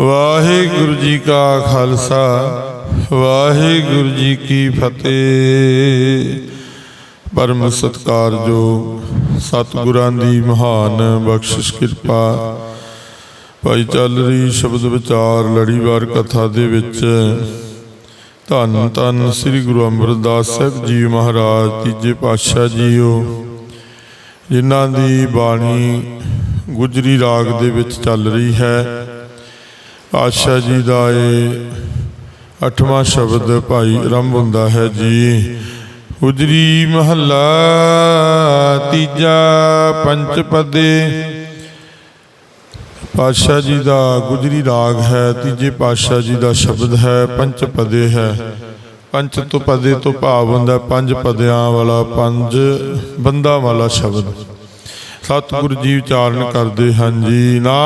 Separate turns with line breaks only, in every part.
ਵਾਹਿਗੁਰੂ ਜੀ ਕਾ ਖਾਲਸਾ, ਵਾਹਿਗੁਰੂ ਜੀ ਕੀ ਫਤਿਹ। ਪਰਮ ਸਤਕਾਰਯੋਗ ਸਤਿਗੁਰਾਂ ਦੀ ਮਹਾਨ ਬਖਸ਼ਿਸ਼ ਕਿਰਪਾ। ਭਾਈ ਚੱਲ ਰਹੀ ਸ਼ਬਦ ਵਿਚਾਰ ਲੜੀਵਾਰ ਕਥਾ ਦੇ ਵਿੱਚ। ਧੰਨ ਧੰਨ ਸ੍ਰੀ ਗੁਰੂ ਅਮਰਦਾਸ ਸਾਹਿਬ ਜੀ ਮਹਾਰਾਜ, ਤੀਜੇ ਪਾਤਸ਼ਾਹ ਜੀਓ। ਜਿਨ੍ਹਾਂ ਦੀ ਬਾਣੀ ਗੁਜਰੀ ਰਾਗ ਦੇ ਵਿੱਚ ਚੱਲ ਰਹੀ ਹੈ। ਆਸ਼ਾ ਜੀ ਦਾ ਏ ਅਠਵਾਂ ਸ਼ਬਦ ਭਾਈ ਆਰੰਭ ਹੁੰਦਾ ਹੈ ਜੀ। ਉਜਰੀ ਮਹੱਲਾ ਤੀਜਾ ਪੰਚ ਪਦੇ। ਪਾਤਸ਼ਾਹ ਜੀ ਦਾ ਗੁਜਰੀ ਰਾਗ ਹੈ, ਤੀਜੇ ਪਾਤਸ਼ਾਹ ਜੀ ਦਾ ਸ਼ਬਦ ਹੈ ਪੰਚ ਪਦੇ ਹੈ। ਪੰਚ ਤੋਂ ਪਦੇ ਤੋਂ ਭਾਵ ਹੁੰਦਾ ਪੰਜ ਪਦਿਆਂ ਵਾਲਾ, ਪੰਜ ਬੰਦਾ ਵਾਲਾ ਸ਼ਬਦ। ਸਤਿਗੁਰੂ ਜੀ ਉਚਾਰਨ ਕਰਦੇ ਹਨ ਜੀ ਨਾ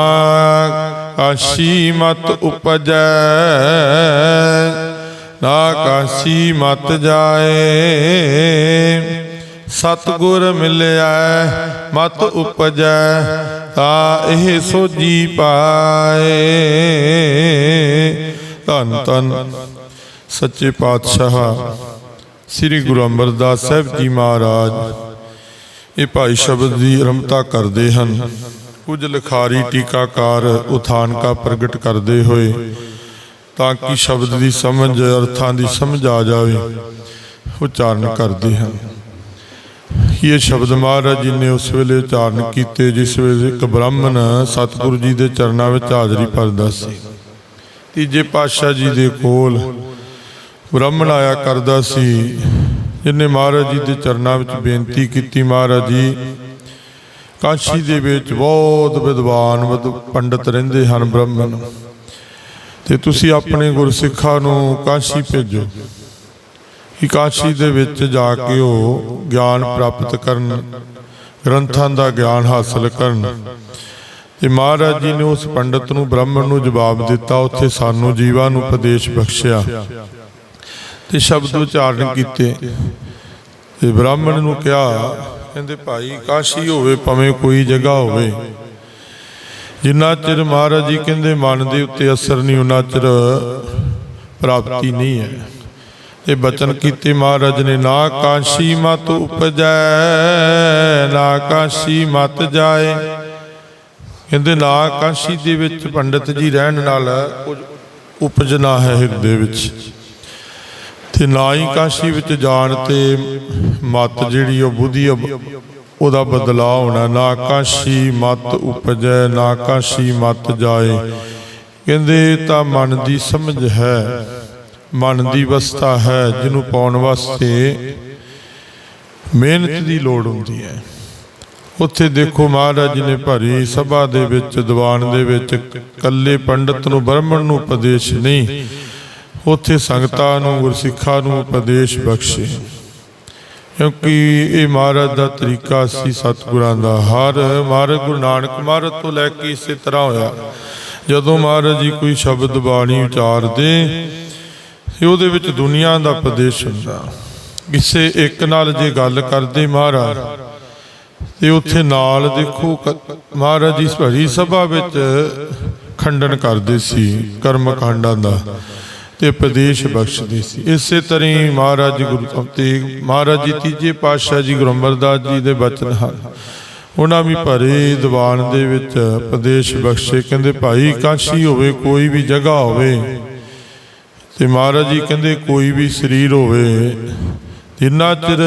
ਕਾਸ਼ੀ ਮਤ ਉਪਜੈ, ਨਾ ਕਾਸ਼ੀ ਮਤ ਜਾਏ। ਸਤਿਗੁਰ ਮਿਲਿਆ, ਮਤ ਉਪਜੈ, ਤਾ ਇਹ ਸੋਜੀ ਪਾਏ। ਧੰਨ ਧੰਨ। ਸੱਚੇ ਪਾਤਸ਼ਾਹ, ਸ੍ਰੀ ਗੁਰੂ ਅਮਰਦਾਸ ਸਾਹਿਬ ਜੀ ਮਹਾਰਾਜ, ਇਹ ਭਾਈ ਸ਼ਬਦ ਦੀ ਰਮਤਾ ਕਰਦੇ ਹਨ। ਕੁਝ ਲਿਖਾਰੀ ਟੀਕਾਕਾਰ ਉਥਾਨਕਾ ਪ੍ਰਗਟ ਕਰਦੇ ਹੋਏ, ਤਾਂ ਕਿ ਸ਼ਬਦ ਦੀ ਸਮਝ ਅਰਥਾਂ ਦੀ ਸਮਝ ਆ ਜਾਵੇ, ਉਚਾਰਨ ਕਰਦੇ ਹਨ। ਇਹ ਸ਼ਬਦ ਮਹਾਰਾਜ ਜੀ ਨੇ ਉਸ ਵੇਲੇ ਉਚਾਰਨ ਕੀਤੇ, ਜਿਸ ਵੇਲੇ ਇੱਕ ਬ੍ਰਾਹਮਣ ਸਤਿਗੁਰੂ ਜੀ ਦੇ ਚਰਨਾਂ ਵਿੱਚ ਹਾਜ਼ਰੀ ਭਰਦਾ ਸੀ। ਤੀਜੇ ਪਾਤਸ਼ਾਹ ਜੀ ਦੇ ਕੋਲ ਬ੍ਰਾਹਮਣ ਆਇਆ ਕਰਦਾ ਸੀ। ਜਿਨੇ ਮਹਾਰਾਜ ਜੀ ਦੇ ਚਰਨਾਂ ਵਿੱਚ ਬੇਨਤੀ ਕੀਤੀ, ਮਹਾਰਾਜ ਜੀ ਕਾਸ਼ੀ ਦੇ ਵਿੱਚ ਬਹੁਤ ਵਿਦਵਾਨ ਵਿਦ ਪੰਡਤ ਰਹਿੰਦੇ ਹਨ ਬ੍ਰਾਹਮਣ। ਤੇ ਤੁਸੀਂ ਆਪਣੇ ਗੁਰਸਿੱਖਾਂ ਨੂੰ ਕਾਸ਼ੀ ਭੇਜੋ। ਕਿ ਕਾਸ਼ੀ ਦੇ ਵਿੱਚ ਜਾ ਕੇ ਉਹ ਗਿਆਨ ਪ੍ਰਾਪਤ ਕਰਨ, ਗ੍ਰੰਥਾਂ ਦਾ ਗਿਆਨ ਹਾਸਲ ਕਰਨ। ਤੇ ਮਹਾਰਾਜ ਜੀ ਨੇ ਉਸ ਪੰਡਤ ਨੂੰ ਬ੍ਰਾਹਮਣ ਨੂੰ ਜਵਾਬ ਦਿੱਤਾ, ਉੱਥੇ ਸਾਨੂੰ ਜੀਵਾਂ ਨੂੰ ਉਪਦੇਸ਼ ਬਖਸ਼ਿਆ। ਤੇ ਸ਼ਬਦ ਉਚਾਰਨ ਕੀਤੇ। ਤੇ ਬ੍ਰਾਹਮਣ ਨੂੰ ਕਿਹਾ ਕਹਿੰਦੇ ਭਾਈ, ਕਾਸ਼ੀ ਹੋਵੇ ਭਾਵੇਂ ਕੋਈ ਜਗ੍ਹਾ ਹੋਵੇ। ਜਿੰਨਾ ਚਿਰ ਮਹਾਰਾਜ ਜੀ ਕਹਿੰਦੇ ਮਨ ਦੇ ਉੱਤੇ ਅਸਰ ਨਹੀਂ ਉਹਨਾਂ ਚਿਰ ਪ੍ਰਾਪਤੀ ਨਹੀਂ ਹੈ। ਇਹ ਬਚਨ ਕੀਤੇ ਮਹਾਰਾਜ ਨੇ, ਨਾ ਕਾਸ਼ੀ ਮਤ ਉਪਜੈ, ਨਾ ਕਾਸ਼ੀ ਮਤ ਜਾਏ। ਕਹਿੰਦੇ ਨਾ ਕਾਸ਼ੀ ਦੇ ਵਿੱਚ ਪੰਡਤ ਜੀ ਰਹਿਣ ਨਾਲ ਕੁਝ ਉਪਜਣਾ ਹੈ ਹਿਰਦੇ ਵਿੱਚ। ਤੇ ਨਾ ਹੀ ਕਾਸ਼ੀ ਵਿੱਚ ਜਾਣ ਤੇ ਮਤ ਜਿਹੜੀ ਉਹ ਬੁੱਧੀ ਉਹ- ਉਹਦਾ ਬਦਲਾਅ ਹੋਣਾ। ਨਾ ਕਾਸ਼ੀ ਮਤ ਉਪਜੈ, ਨਾ ਕਾਸ਼ੀ ਮਤ ਜਾਏ। ਕਹਿੰਦੇ ਤਾਂ ਮਨ ਦੀ ਸਮਝ ਹੈ, ਮਨ ਦੀ ਅਵਸਥਾ ਹੈ ਜਿਹਨੂੰ ਪਾਉਣ ਵਾਸਤੇ ਮਿਹਨਤ ਦੀ ਲੋੜ ਹੁੰਦੀ ਹੈ। ਉੱਥੇ ਦੇਖੋ ਮਹਾਰਾਜ ਜੀ ਨੇ ਭਰੀ ਸਭਾ ਦੇ ਵਿੱਚ, ਦੀਵਾਨ ਦੇ ਵਿੱਚ ਕੱਲੇ ਪੰਡਤ ਨੂੰ ਬ੍ਰਾਹਮਣ ਨੂੰ ਉਪਦੇਸ਼ ਨਹੀਂ ਉੱਥੇ ਸੰਗਤਾਂ ਨੂੰ, ਗੁਰਸਿੱਖਾਂ ਨੂੰ ਉਪਦੇਸ਼ ਬਖਸ਼ੇ। ਕਿਉਂਕਿ ਇਹ ਮਹਾਰਾਜ ਦਾ ਤਰੀਕਾ ਸੀ ਸਤਿਗੁਰਾਂ ਦਾ। ਹਰ ਮਹਾਰਾਜ ਗੁਰੂ ਨਾਨਕ ਮਹਾਰਾਜ ਤੋਂ ਲੈ ਕੇ ਇਸੇ ਤਰ੍ਹਾਂ ਹੋਇਆ। ਜਦੋਂ ਮਹਾਰਾਜ ਜੀ ਕੋਈ ਸ਼ਬਦ ਬਾਣੀ ਉਚਾਰਦੇ, ਤੇ ਉਹਦੇ ਵਿੱਚ ਦੁਨੀਆ ਦਾ ਉਪਦੇਸ਼ ਹੁੰਦਾ। ਕਿਸੇ ਇੱਕ ਨਾਲ ਜੇ ਗੱਲ ਕਰਦੇ ਮਹਾਰਾਜ, ਤੇ ਉੱਥੇ ਨਾਲ ਦੇਖੋ ਮਹਾਰਾਜ ਜੀ ਭਰੀ ਸਭਾ ਵਿੱਚ ਖੰਡਨ ਕਰਦੇ ਸੀ, ਕਰਮ ਕਾਂਡਾਂ ਦਾ। ਤੇ ਉਪਦੇਸ਼ ਬਖਸ਼ਦੇ ਸੀ। ਇਸੇ ਤਰ੍ਹਾਂ ਹੀ ਮਹਾਰਾਜ ਗੁਰੂ ਤੇਗ ਮਹਾਰਾਜ ਜੀ ਤੀਜੇ ਪਾਤਸ਼ਾਹ ਜੀ ਗੁਰੂ ਅਮਰਦਾਸ ਜੀ ਦੇ ਬਚਨ ਹਨ। ਉਹਨਾਂ ਵੀ ਭਰੇ ਦੀਵਾਨ ਦੇ ਵਿੱਚ ਪ੍ਰਦੇਸ਼ ਬਖਸ਼ੇ। ਕਹਿੰਦੇ, ਭਾਈ, ਕਾਸ਼ੀ ਹੋਵੇ, ਕੋਈ ਵੀ ਜਗ੍ਹਾ ਹੋਵੇ ਤੇ ਮਹਾਰਾਜ ਜੀ ਕਹਿੰਦੇ, ਕੋਈ ਵੀ ਸਰੀਰ ਹੋਵੇ, ਜਿੰਨਾ ਚਿਰ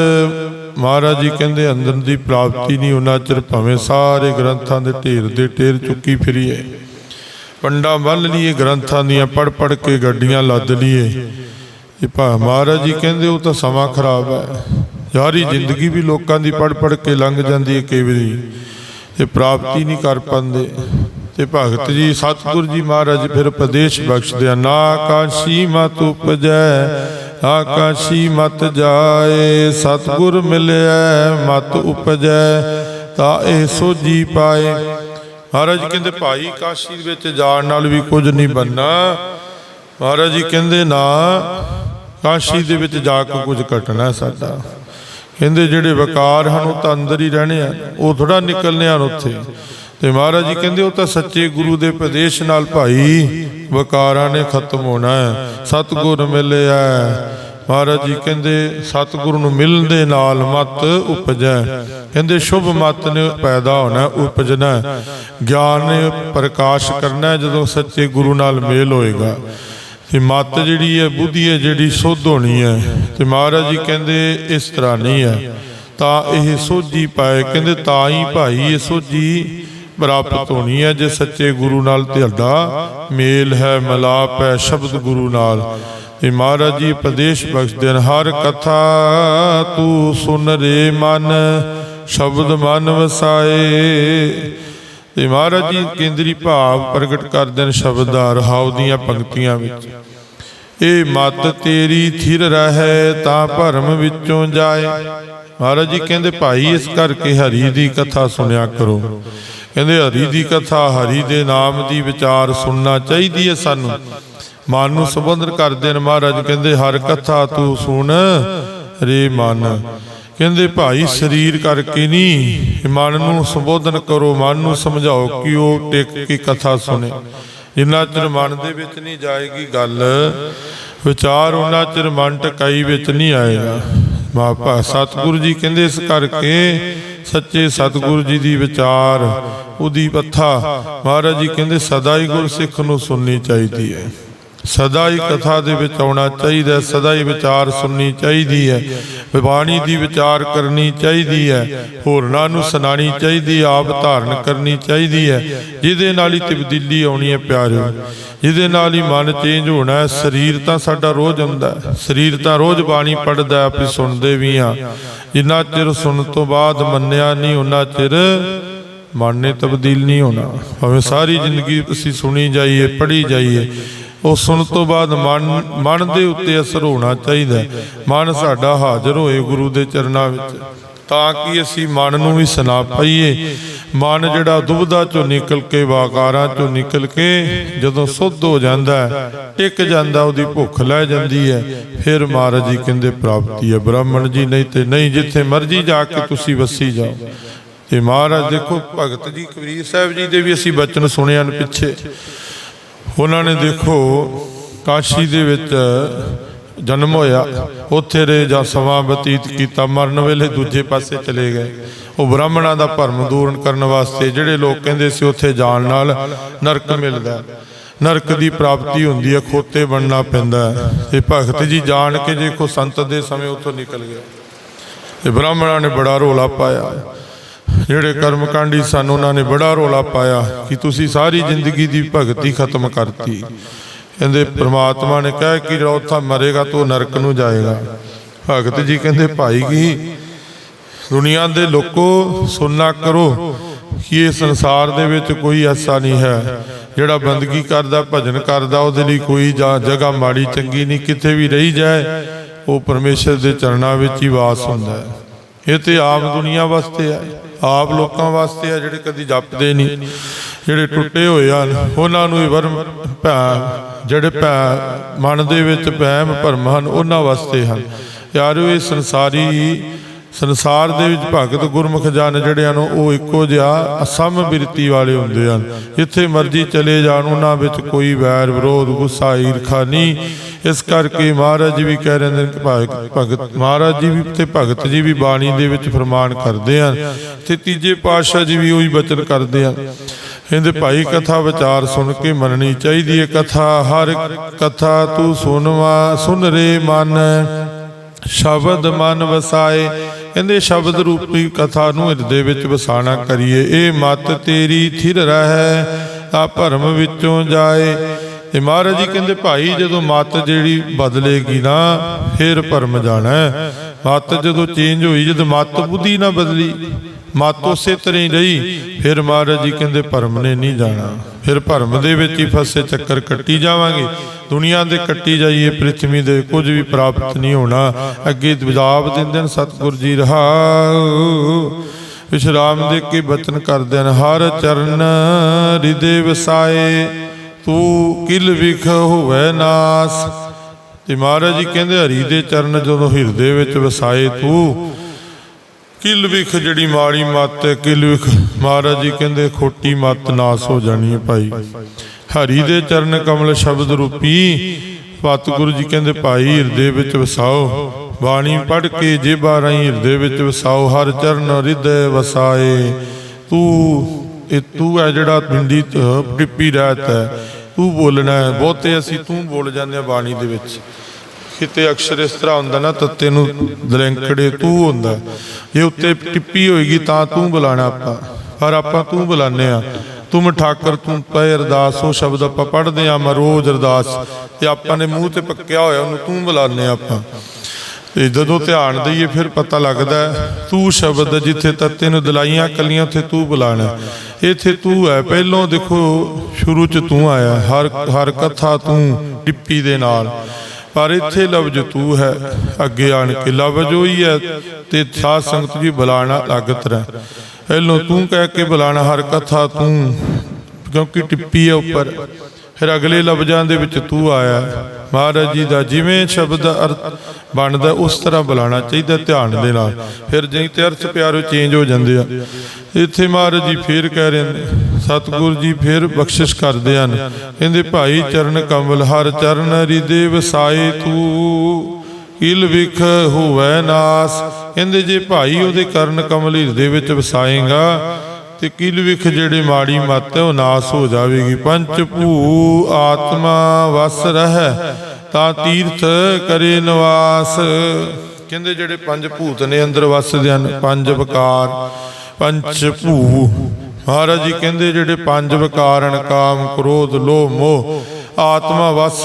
ਮਹਾਰਾਜ ਜੀ ਕਹਿੰਦੇ, ਅੰਦਰ ਦੀ ਪ੍ਰਾਪਤੀ ਨਹੀਂ, ਉਹਨਾਂ ਚਿਰ ਭਾਵੇਂ ਸਾਰੇ ਗ੍ਰੰਥਾਂ ਦੇ ਢੇਰ ਦੇ ਢੇਰ ਚੁੱਕੀ ਫਿਰੀਏ। ਪੰਡਾ ਬੰਨ ਲਈਏ, ਗ੍ਰੰਥਾਂ ਦੀਆਂ ਪੜ ਪੜ ਕੇ ਗੱਡੀਆਂ ਲੱਦ ਲਈਏ। ਇਹ ਭਾ ਮਹਾਰਾਜ ਜੀ ਕਹਿੰਦੇ ਉਹ ਤਾਂ ਸਮਾਂ ਖਰਾਬ ਹੈ। ਯਾਰੀ ਜ਼ਿੰਦਗੀ ਵੀ ਲੋਕਾਂ ਦੀ ਪੜ ਪੜ ਕੇ ਲੰਘ ਜਾਂਦੀ ਹੈ ਕਈ ਵਾਰੀ। ਤੇ ਪ੍ਰਾਪਤੀ ਨਹੀਂ ਕਰ ਪਾਉਂਦੇ। ਤੇ ਭਗਤ ਜੀ, ਸਤਿਗੁਰ ਜੀ ਮਹਾਰਾਜ ਫਿਰ ਉਪਦੇਸ਼ ਬਖਸ਼ਦੇ ਨਾ ਆਕਾਸ਼ੀ ਮਤ ਉਪਜੈ ਆਕਾਸ਼ੀ ਮਤ ਜਾਏ, ਸਤਿਗੁਰ ਮਿਲਿਆ ਮਤ ਉਪਜੈ, ਤਾਂ ਇਹ ਸੋਜੀ ਪਾਏ। ਮਹਾਰਾਜ ਕਹਿੰਦੇ, ਭਾਈ ਕਾਸ਼ੀ ਵਿੱਚ ਜਾਣ ਨਾਲ ਵੀ ਕੁਝ ਨਹੀਂ ਬੰਨਾ ਮਹਾਰਾਜ ਜੀ ਕਹਿੰਦੇ, ਨਾ, ਕਾਸ਼ੀ ਦੇ ਵਿੱਚ ਜਾ ਕੇ ਕੁਝ ਘਟਣਾ ਸਾਡਾ। ਕਹਿੰਦੇ, ਜਿਹੜੇ ਵਕਾਰ ਹਨ, ਉਹ ਤਾਂ ਅੰਦਰ ਹੀ ਰਹਿਣੇ ਆ, ਉਹ ਥੋੜਾ ਨਿਕਲਨੇ ਹਨ ਉੱਥੇ। ਤੇ ਮਹਾਰਾਜ ਜੀ ਕਹਿੰਦੇ, ਉਹ ਤਾਂ ਸੱਚੇ ਗੁਰੂ ਦੇ ਪ੍ਰਦੇਸ਼ ਨਾਲ ਭਾਈ ਵਕਾਰਾਂ ਨੇ ਖਤਮ ਹੋਣਾ ਹੈ। ਸਤਿਗੁਰ ਮਿਲਿਆ ਮਹਾਰਾਜ ਜੀ ਕਹਿੰਦੇ, ਸਤਿਗੁਰੂ ਨੂੰ ਮਿਲਣ ਦੇ ਨਾਲ ਮਤ ਉਪਜੈ। ਕਹਿੰਦੇ, ਸ਼ੁਭ ਮਤ ਨੇ ਪੈਦਾ ਹੋਣਾ, ਉਪਜਣਾ। ਗਿਆਨ ਨੇ ਪ੍ਰਕਾਸ਼ ਕਰਨਾ, ਜਦੋਂ ਸੱਚੇ ਗੁਰੂ ਨਾਲ ਮੇਲ ਹੋਏਗਾ। ਤੇ ਮਤ ਜਿਹੜੀ ਹੈ, ਬੁੱਧੀ ਹੈ, ਜਿਹੜੀ ਸੁੱਧ ਹੋਣੀ ਹੈ। ਤੇ ਮਹਾਰਾਜ ਜੀ ਕਹਿੰਦੇ, ਇਸ ਤਰ੍ਹਾਂ ਨਹੀਂ ਹੈ। ਤਾਂ ਇਹ ਸੋਝੀ ਪਾਏ, ਕਹਿੰਦੇ, ਤਾਂ ਹੀ ਭਾਈ ਇਹ ਸੋਝੀ ਪ੍ਰਾਪਤ ਹੋਣੀ ਹੈ, ਜੇ ਸੱਚੇ ਗੁਰੂ ਨਾਲ ਤੁਹਾਡਾ ਮੇਲ ਹੈ, ਮਲਾਪ ਹੈ, ਸ਼ਬਦ ਗੁਰੂ ਨਾਲ। ਇਹ ਮਹਾਰਾਜ ਜੀ, ਪ੍ਰਦੇਸ਼ ਬਖਸ਼ ਨੇ ਹਰ ਕਥਾ ਤੂੰ ਸੁਨ ਰੇ ਮਨ, ਸ਼ਬਦ ਮਨ ਵਸਾਏ। ਤੇ ਮਹਾਰਾਜ ਜੀ, ਕੇਂਦਰੀ ਭਾਵ ਪ੍ਰਗਟ ਕਰਦੇ ਨੇ ਸ਼ਬਦ ਦਾ ਰਹਾਉ ਦੀਆਂ ਪੰਕਤੀਆਂ ਵਿੱਚ। ਇਹ ਮਤ ਤੇਰੀ ਥਿਰ ਰਹੇ, ਤਾਂ ਭਰਮ ਵਿੱਚੋਂ ਜਾਏ। ਮਹਾਰਾਜ ਜੀ ਕਹਿੰਦੇ, ਭਾਈ, ਇਸ ਕਰਕੇ ਹਰੀ ਦੀ ਕਥਾ ਸੁਣਿਆ ਕਰੋ। ਕਹਿੰਦੇ, ਹਰੀ ਦੀ ਕਥਾ ਹਰੀ ਦੇ ਨਾਮ ਦੀ ਵਿਚਾਰ ਸੁਣਨਾ ਚਾਹੀਦੀ ਹੈ ਸਾਨੂੰ। ਮਨ ਨੂੰ ਸੰਬੋਧਨ ਕਰਦੇ ਨੇ ਮਹਾਰਾਜ, ਕਹਿੰਦੇ, ਹਰ ਕਥਾ ਤੂੰ ਸੁਣ, ਰੇ ਮਨ। ਕਹਿੰਦੇ, ਭਾਈ, ਸਰੀਰ ਕਰਕੇ ਨਹੀਂ, ਮਨ ਨੂੰ ਸੰਬੋਧਨ ਕਰੋ, ਮਨ ਨੂੰ ਸਮਝਾਓ ਕਿ ਉਹ ਟਿਕ ਕੇ ਕਥਾ ਸੁਣੇ। ਜਿੰਨਾ ਚਿਰ ਮਨ ਦੇ ਵਿੱਚ ਨਹੀਂ ਜਾਏਗੀ ਗੱਲ, ਵਿਚਾਰ ਉਹਨਾਂ ਚਿਰ ਮਨ ਟਕਾਈ ਵਿੱਚ ਨਹੀਂ ਆਏਗਾ। ਮਾਪਾ ਸਤਿਗੁਰੂ ਜੀ ਕਹਿੰਦੇ, ਇਸ ਕਰਕੇ ਸੱਚੇ ਸਤਿਗੁਰੂ ਜੀ ਦੀ ਵਿਚਾਰ, ਉਹਦੀ ਪੱਥਾ। ਮਹਾਰਾਜ ਜੀ ਕਹਿੰਦੇ, ਸਦਾ ਹੀ ਗੁਰਸਿੱਖ ਨੂੰ ਸੁਣਨੀ ਚਾਹੀਦੀ ਹੈ। ਸਦਾ ਹੀ ਕਥਾ ਦੇ ਵਿੱਚ ਆਉਣਾ ਚਾਹੀਦਾ ਸਦਾ ਹੀ ਵਿਚਾਰ ਸੁਣਨੀ ਚਾਹੀਦੀ ਹੈ ਬਾਣੀ ਦੀ ਵਿਚਾਰ ਕਰਨੀ ਚਾਹੀਦੀ ਹੈ, ਹੋਰਨਾਂ ਨੂੰ ਸੁਣਾਣੀ ਚਾਹੀਦੀ ਆਪ ਧਾਰਨ ਕਰਨੀ ਚਾਹੀਦੀ ਹੈ, ਜਿਹਦੇ ਨਾਲ ਹੀ ਤਬਦੀਲੀ ਆਉਣੀ ਹੈ ਪਿਆਰਿਓ, ਜਿਹਦੇ ਨਾਲ ਹੀ ਮਨ ਚੇਂਜ ਹੋਣਾ ਹੈ, ਸਰੀਰ ਤਾਂ ਸਾਡਾ ਰੋਜ਼ ਹੁੰਦਾ ਸਰੀਰ ਤਾਂ ਰੋਜ਼ ਬਾਣੀ ਪੜਦਾ ਆਪੇ ਸੁਣਦੇ ਵੀ ਆ ਜਿੰਨਾ ਚਿਰ ਸੁਣਨ ਤੋਂ ਬਾਅਦ ਮੰਨਿਆ ਨਹੀਂ ਉਹਨਾਂ ਚਿਰ ਮਨ ਨੇ ਤਬਦੀਲ ਨਹੀਂ ਹੋਣਾ, ਭਾਵੇਂ ਸਾਰੀ ਜ਼ਿੰਦਗੀ ਅਸੀਂ ਸੁਣੀ ਜਾਈਏ, ਪੜ੍ਹੀ ਜਾਈਏ ਉਹ ਸੁਣ ਤੋਂ ਬਾਅਦ ਮਨ ਮਨ ਦੇ ਉੱਤੇ ਅਸਰ ਹੋਣਾ ਚਾਹੀਦਾ ਮਨ ਸਾਡਾ ਹਾਜ਼ਰ ਹੋਏ ਗੁਰੂ ਦੇ ਚਰਨਾਂ ਵਿੱਚ। ਤਾਂ ਕਿ ਅਸੀਂ ਮਨ ਨੂੰ ਵੀ ਸੁਣਾ ਪਾਈਏ। ਮਨ ਜਿਹੜਾ ਦੁਬਦਾ ਚੋਂ ਨਿਕਲ ਕੇ, ਵਾਕਾਰਾਂ ਚੋਂ ਨਿਕਲ ਕੇ ਜਦੋਂ ਸੁੱਧ ਹੋ ਜਾਂਦਾ ਟਿਕ ਜਾਂਦਾ, ਉਹਦੀ ਭੁੱਖ ਲੈ ਜਾਂਦੀ ਹੈ। ਫਿਰ ਮਹਾਰਾਜ ਜੀ ਕਹਿੰਦੇ, ਪ੍ਰਾਪਤੀ ਹੈ ਬ੍ਰਾਹਮਣ ਜੀ, ਨਹੀਂ ਤੇ ਨਹੀਂ, ਜਿੱਥੇ ਮਰਜ਼ੀ ਜਾ ਕੇ ਤੁਸੀਂ ਵਸੀ ਜਾਓ। ਤੇ ਮਹਾਰਾਜ ਦੇਖੋ, ਭਗਤ ਜੀ, ਕਬੀਰ ਸਾਹਿਬ ਜੀ ਦੇ ਵੀ ਅਸੀਂ ਬਚਨ ਸੁਣਿਆ ਨੇ ਪਿੱਛੇ। ਉਹਨਾਂ ਨੇ ਦੇਖੋ ਕਾਸ਼ੀ ਦੇ ਵਿੱਚ ਜਨਮ ਹੋਇਆ। ਉੱਥੇ ਰਹੇ ਜਾਂ ਸਮਾਂ ਬਤੀਤ ਕੀਤਾ, ਮਰਨ ਵੇਲੇ ਦੂਜੇ ਪਾਸੇ ਚਲੇ ਗਏ। ਉਹ ਬ੍ਰਾਹਮਣਾਂ ਦਾ ਭਰਮ ਦੂਰ ਕਰਨ ਵਾਸਤੇ ਜਿਹੜੇ ਲੋਕ ਕਹਿੰਦੇ ਸੀ ਉੱਥੇ ਜਾਣ ਨਾਲ ਨਰਕ ਮਿਲਦਾ ਨਰਕ ਦੀ ਪ੍ਰਾਪਤੀ ਹੁੰਦੀ ਹੈ, ਖੋਤੇ ਬਣਨਾ ਪੈਂਦਾ ਹੈ। ਤੇ ਭਗਤ ਜੀ ਜਾਣ ਕੇ ਦੇਖੋ ਸੰਤ ਦੇ ਸਮੇਂ ਉੱਥੋਂ ਨਿਕਲ ਗਿਆ ਤੇ ਬ੍ਰਾਹਮਣਾਂ ਨੇ ਬੜਾ ਰੋਲਾ ਪਾਇਆ। ਜਿਹੜੇ ਕਰਮ ਕਾਂਡੀ ਸਨ, ਉਹਨਾਂ ਨੇ ਬੜਾ ਰੋਲਾ ਪਾਇਆ ਕਿ ਤੁਸੀਂ ਸਾਰੀ ਜ਼ਿੰਦਗੀ ਦੀ ਭਗਤੀ ਖਤਮ ਕਰਤੀ। ਕਹਿੰਦੇ ਪ੍ਰਮਾਤਮਾ ਨੇ ਕਹਿ ਕਿ ਰੋਥਾ ਮਰੇਗਾ ਤੋ ਨਰਕ ਨੂੰ ਜਾਏਗਾ। ਭਗਤ ਜੀ ਕਹਿੰਦੇ, ਭਾਈ ਕੀ, ਦੁਨੀਆ ਦੇ ਲੋਕੋ, ਸੁਣਨਾ ਕਰੋ ਕਿ ਇਹ ਸੰਸਾਰ ਦੇ ਵਿੱਚ ਕੋਈ ਐਸਾ ਨਹੀਂ ਹੈ। ਜਿਹੜਾ ਬੰਦਗੀ ਕਰਦਾ, ਭਜਨ ਕਰਦਾ, ਉਹਦੇ ਲਈ ਕੋਈ ਜਾਂ ਜਗ੍ਹਾ ਮਾੜੀ ਚੰਗੀ ਨਹੀਂ ਕਿਤੇ ਵੀ ਰਹੀ ਜਾਏ, ਉਹ ਪਰਮੇਸ਼ਰ ਦੇ ਚਰਨਾਂ ਵਿੱਚ ਹੀ ਵਾਸ ਹੁੰਦਾ ਹੈ। ਇਹ ਤੇ ਆਮ ਦੁਨੀਆ ਵਾਸਤੇ ਹੈ। ਆਪ ਲੋਕਾਂ ਵਾਸਤੇ ਆ ਜਿਹੜੇ ਕਦੀ ਜਪਦੇ ਨਹੀਂ, ਜਿਹੜੇ ਟੁੱਟੇ ਹੋਏ ਹਨ, ਉਹਨਾਂ ਨੂੰ ਵੀ ਵਰਮ ਭੈ, ਜਿਹੜੇ ਭੈ, ਮਨ ਦੇ ਵਿੱਚ ਵਹਿਮ ਭਰਮ ਹਨ, ਉਹਨਾਂ ਵਾਸਤੇ ਹਨ। ਯਾਰੋ, ਇਹ ਸੰਸਾਰੀ ਸੰਸਾਰ ਦੇ ਵਿੱਚ ਭਗਤ ਗੁਰਮੁਖ ਜਨ ਜਿਹੜੇ ਹਨ ਉਹ ਇੱਕੋ ਜਿਹਾ ਅਸਮ ਬਿਰਤੀ ਵਾਲੇ ਹੁੰਦੇ ਹਨ। ਜਿੱਥੇ ਮਰਜ਼ੀ ਚਲੇ ਜਾਣ, ਉਹਨਾਂ ਵਿੱਚ ਕੋਈ ਵੈਰ, ਵਿਰੋਧ, ਗੁੱਸਾ, ਈਰਖਾ ਨਹੀਂ। ਇਸ ਕਰਕੇ ਮਹਾਰਾਜ ਜੀ ਵੀ ਕਹਿ ਰਹੇ ਨੇ ਕਿ ਭਗਤ ਮਹਾਰਾਜ ਜੀ ਵੀ ਤੇ ਭਗਤ ਜੀ ਵੀ ਬਾਣੀ ਦੇ ਵਿੱਚ ਫਰਮਾਨ ਕਰਦੇ ਹਨ ਤੇ ਤੀਜੇ ਪਾਤਸ਼ਾਹ ਜੀ ਵੀ ਉਹੀ ਬਚਨ ਕਰਦੇ ਹਨ। ਕਹਿੰਦੇ, ਭਾਈ, ਕਥਾ ਵਿਚਾਰ ਸੁਣ ਕੇ ਮੰਨਣੀ ਚਾਹੀਦੀ ਹੈ। ਕਥਾ, ਹਰ ਕਥਾ ਤੂੰ ਸੁਣਵਾ ਸੁਨ ਰੇ ਮਨ, ਸ਼ਬਦ ਮਨ ਵਸਾਏ। ਕਹਿੰਦੇ ਸ਼ਬਦ ਰੂਪੀ ਕਥਾ ਨੂੰ ਹਿਰਦੇ ਵਿੱਚ ਵਸਾਣਾ ਕਰੀਏ। ਇਹ ਮਤ ਤੇਰੀ ਥਿਰ ਰਹਿ, ਤਾਂ ਭਰਮ ਵਿੱਚੋਂ ਜਾਏ। ਤੇ ਮਹਾਰਾਜ ਜੀ ਕਹਿੰਦੇ, ਭਾਈ, ਜਦੋਂ ਮਤ ਜਿਹੜੀ ਬਦਲੇਗੀ ਨਾ, ਫਿਰ ਭਰਮ ਜਾਣਾ। ਮੱਤ ਜਦੋਂ ਚੇਂਜ ਹੋਈ, ਜਦ ਮੱਤ ਬੁੱਧੀ ਨਾ ਬਦਲੀ, ਮੱਤ ਉਸੇ ਤਰ੍ਹਾਂ ਹੀ ਰਹੀ, ਫਿਰ ਮਹਾਰਾਜ ਜੀ ਕਹਿੰਦੇ, ਭਰਮ ਨੇ ਨਹੀਂ ਜਾਣਾ। ਫਿਰ ਭਰਮ ਦੇ ਵਿੱਚ ਹੀ ਫਸੇ ਚੱਕਰ ਕੱਟੀ ਜਾਵਾਂਗੇ। ਦੁਨੀਆ ਦੇ ਕੱਟੀ ਜਾਈਏ, ਪ੍ਰਿਥਵੀ ਦੇ ਕੁਝ ਵੀ ਪ੍ਰਾਪਤ ਨਹੀਂ ਹੋਣਾ। ਅੱਗੇ ਜਵਾਬ ਦਿੰਦੇ ਨੇ, ਸਤਿਗੁਰ ਜੀ ਰਹਾਉ ਵਿਸ਼ਰਾਮ ਦੇ ਕੇ ਬਚਨ ਕਰਦੇ ਹਨ ਹਰ ਚਰਨ ਹਿਰਦੇ ਵਸਾਏ ਤੂੰ ਕਿਲ ਵਿਖ ਹੋਵੇ ਨਾਸ। ਤੇ ਮਹਾਰਾਜ ਜੀ ਕਹਿੰਦੇ ਹਰੀ ਦੇ ਚਰਨ ਜਦੋਂ ਹਿਰਦੇ ਵਿੱਚ ਵਸਾਏ ਤੂੰ, ਕਿਲ ਵਿਖ ਜਿਹੜੀ ਮਾੜੀ ਮੱਤ ਕਿਲ ਵਿਖ। ਮਹਾਰਾਜ ਜੀ ਕਹਿੰਦੇ ਖੋਟੀ ਮੱਤ ਨਾਸ ਹੋ ਜਾਣੀ ਹੈ ਭਾਈ। ਹਰੀ ਦੇ ਚਰਨ ਕਮਲ ਸ਼ਬਦ ਰੂਪੀ ਸਤਿਗੁਰੂ ਜੀ ਕਹਿੰਦੇ ਭਾਈ ਹਿਰਦੇ ਵਿੱਚ ਵਸਾਓ, ਬਾਣੀ ਪੜ੍ਹ ਕੇ ਜੇਬਾਂ ਰਾਹੀਂ ਹਿਰਦੇ ਵਿੱਚ ਵਸਾਓ, ਹਰ ਚਰਨ ਹਿਰਦੇ ਵਸਾਏ। ਤੂੰ, ਇਹ ਤੂੰ ਹੈ ਜਿਹੜਾ ਪਿੰਡੀ ਟਿੱਪੀ ਰਹਿਤ ਹੈ ਤੂੰ ਬੋਲਣਾ ਹੈ। ਬਹੁਤੇ ਅਸੀਂ ਤੂੰ ਬੋਲ ਜਾਂਦੇ ਆ ਬਾਣੀ ਦੇ ਵਿੱਚ। ਕਿਤੇ ਅਕਸ਼ਰ ਇਸ ਤਰ੍ਹਾਂ ਹੁੰਦਾ ਨਾ, ਤੱਤੇ ਨੂੰ ਦਲੈਂਕੜੇ ਤੂੰ ਹੁੰਦਾ ਜੇ ਉੱਤੇ ਟਿੱਪੀ ਹੋਏਗੀ ਤਾਂ ਤੂੰ ਬੁਲਾਣਾ ਆਪਾਂ। ਪਰ ਆਪਾਂ ਤੂੰ ਬੁਲਾਨੇ ਆ ਤੁਮ ਠਾਕਰ ਤੂੰ ਪਏ ਅਰਦਾਸ, ਉਹ ਸ਼ਬਦ ਆਪਾਂ ਪੜ੍ਹਦੇ ਆ ਮੈਂ ਰੋਜ਼ ਅਰਦਾਸ। ਤੇ ਆਪਾਂ ਨੇ ਮੂੰਹ ਤੇ ਪੱਕਿਆ ਹੋਇਆ, ਉਹਨੂੰ ਤੂੰ ਬੁਲਾਨੇ ਆ ਆਪਾਂ। ਤੇ ਜਦੋਂ ਧਿਆਨ ਦਈਏ ਫਿਰ ਪਤਾ ਲੱਗਦਾ ਤੂੰ ਸ਼ਬਦ ਜਿੱਥੇ ਤੱਤੇ ਨੂੰ ਦਲਾਈਆਂ ਕੱਲੀਆਂ, ਉੱਥੇ ਤੂੰ ਬੁਲਾਣਾ ਇੱਥੇ ਤੂੰ ਹੈ, ਪਹਿਲੋਂ ਦੇਖੋ ਸ਼ੁਰੂ ਚ ਤੂੰ ਆਇਆ ਹਰ ਹਰ ਕਥਾ ਤੂੰ ਟਿੱਪੀ ਦੇ ਨਾਲ। ਪਰ ਇੱਥੇ ਲਫ਼ਜ਼ ਤੂੰ ਹੈ, ਅੱਗੇ ਆਣ ਕੇ ਲਫ਼ਜ਼ ਉਹੀ ਹੈ ਤੇ ਸਾਧ ਸੰਗਤ ਜੀ ਬੁਲਾਣਾ ਲਾਗਤ ਰਹਿ। ਪਹਿਲੋਂ ਤੂੰ ਕਹਿ ਕੇ ਬੁਲਾਣਾ, ਹਰ ਕਥਾ ਤੂੰ, ਕਿਉਂਕਿ ਟਿੱਪੀ ਹੈ ਉੱਪਰ। ਫਿਰ ਅਗਲੇ ਲਫ਼ਜ਼ਾਂ ਦੇ ਵਿੱਚ ਤੂੰ ਆਇਆ। ਮਹਾਰਾਜ ਜੀ ਦਾ ਜਿਵੇਂ ਸ਼ਬਦ ਦਾ ਅਰਥ ਬਣਦਾ, ਉਸ ਤਰ੍ਹਾਂ ਬੁਲਾਣਾ ਚਾਹੀਦਾ ਧਿਆਨ ਦੇ ਨਾਲ। ਫਿਰ ਜੇ ਤੇ ਅਰਥ ਪਿਆਰੋ ਚੇਂਜ ਹੋ ਜਾਂਦੇ ਆ। ਇੱਥੇ ਮਹਾਰਾਜ ਜੀ ਫੇਰ ਕਹਿ ਰਹੇ ਨੇ, ਸਤਿਗੁਰੂ ਜੀ ਫੇਰ ਬਖਸ਼ਿਸ਼ ਕਰਦੇ ਹਨ। ਕਹਿੰਦੇ, ਭਾਈ ਚਰਨ ਕਮਲ, ਹਰ ਚਰਨ ਰਿਦੇ ਵਸਾਏ ਤੂੰ। ਇਲ ਵਿਖ ਹੋਵੇ ਨਾਸ। ਕਹਿੰਦੇ, ਜੇ ਭਾਈ ਉਹਦੇ ਕਰਨ ਕਮਲ ਹਿਰਦੇ ਵਿੱਚ ਵਸਾਏਗਾ ਤੇ ਕਿਲ ਵਿਖ ਜਿਹੜੇ ਮਾੜੀ ਮੱਤ ਹੈ, ਉਹ ਨਾਸ ਹੋ ਜਾਵੇਗੀ। ਪੰਚ ਭੂ ਆਤਮਾ ਵਸ ਰਹਿ, ਤਾਂ ਤੀਰਥ ਕਰੇ ਨਿਵਾਸ। ਕਹਿੰਦੇ ਜਿਹੜੇ ਪੰਜ ਭੂਤ ਨੇ, ਅੰਦਰ ਵਸਦੇ ਹਨ, ਪੰਜ ਵਿਕਾਰ। ਪੰਚ ਭੂ ਮਹਾਰਾਜ ਜੀ ਕਹਿੰਦੇ ਜਿਹੜੇ ਪੰਜ ਵਿਕਾਰਨ ਕਾਮ, ਕ੍ਰੋਧ, ਲੋਭ, ਮੋਹ, ਆਤਮਾ ਵਸ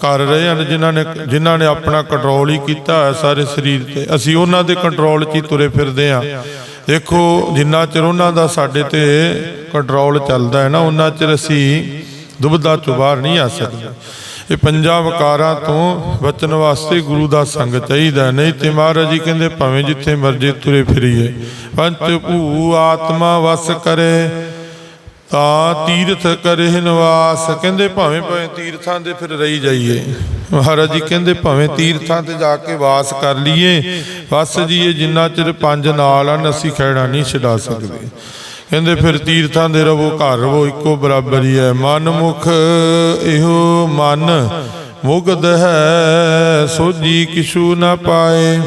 ਕਰ ਰਹੇ ਹਨ, ਜਿਨ੍ਹਾਂ ਨੇ ਜਿਨ੍ਹਾਂ ਨੇ ਆਪਣਾ ਕੰਟਰੋਲ ਹੀ ਕੀਤਾ ਹੈ ਸਾਰੇ ਸਰੀਰ ਤੇ। ਅਸੀਂ ਉਹਨਾਂ ਦੇ ਕੰਟਰੋਲ 'ਚ ਹੀ ਤੁਰੇ ਫਿਰਦੇ ਹਾਂ। ਦੇਖੋ, ਜਿੰਨਾ ਚਿਰ ਉਹਨਾਂ ਦਾ ਸਾਡੇ ਤੇ ਕੰਟਰੋਲ ਚੱਲਦਾ ਹੈ ਨਾ, ਉਹਨਾਂ ਚਿਰ ਅਸੀਂ ਦੁਬਦਾ ਤੋਂ ਬਾਹਰ ਨਹੀਂ ਆ ਸਕਦੇ। ਇਹ ਪੰਜਾਂ ਵਕਾਰਾਂ ਤੋਂ ਬਚਣ ਵਾਸਤੇ ਗੁਰੂ ਦਾ ਸੰਗ ਚਾਹੀਦਾ ਨਹੀਂ ਤੇ ਮਹਾਰਾਜ ਜੀ ਕਹਿੰਦੇ, ਭਾਵੇਂ ਜਿੱਥੇ ਮਰਜ਼ੀ ਤੁਰੇ ਫਿਰੀਏ। ਪੰਚ ਭੂ ਆਤਮਾ ਵਸ ਕਰੇ, ਤਾਂ ਤੀਰਥ ਕਰੇ ਨਿਵਾਸ। ਕਹਿੰਦੇ ਭਾਵੇਂ ਭਾਵੇਂ ਤੀਰਥਾਂ ਦੇ ਫਿਰ ਰਹੀ ਜਾਈਏ। ਮਹਾਰਾਜ ਜੀ ਕਹਿੰਦੇ ਭਾਵੇਂ ਤੀਰਥਾਂ ਤੇ ਜਾ ਕੇ ਵਾਸ ਕਰ ਲਈਏ ਵਸ ਜੀਏ ਜਿੰਨਾ ਚਿਰ ਪੰਜ ਨਾਲ ਹਨ ਅਸੀਂ ਖੈੜਾ ਨਹੀਂ ਛਡਾ ਸਕਦੇ। ਕਹਿੰਦੇ ਫਿਰ ਤੀਰਥਾਂ ਦੇ ਰਵੋ, ਘਰ ਰਵੋ, ਇੱਕੋ ਬਰਾਬਰ ਹੀ ਹੈ। ਮਨ ਮੁਖ ਇਹੋ ਮਨ, ਮੁਗਧ ਹੈ ਸੋਜੀ ਕਿਛੂ ਨਾ ਪਾਏ।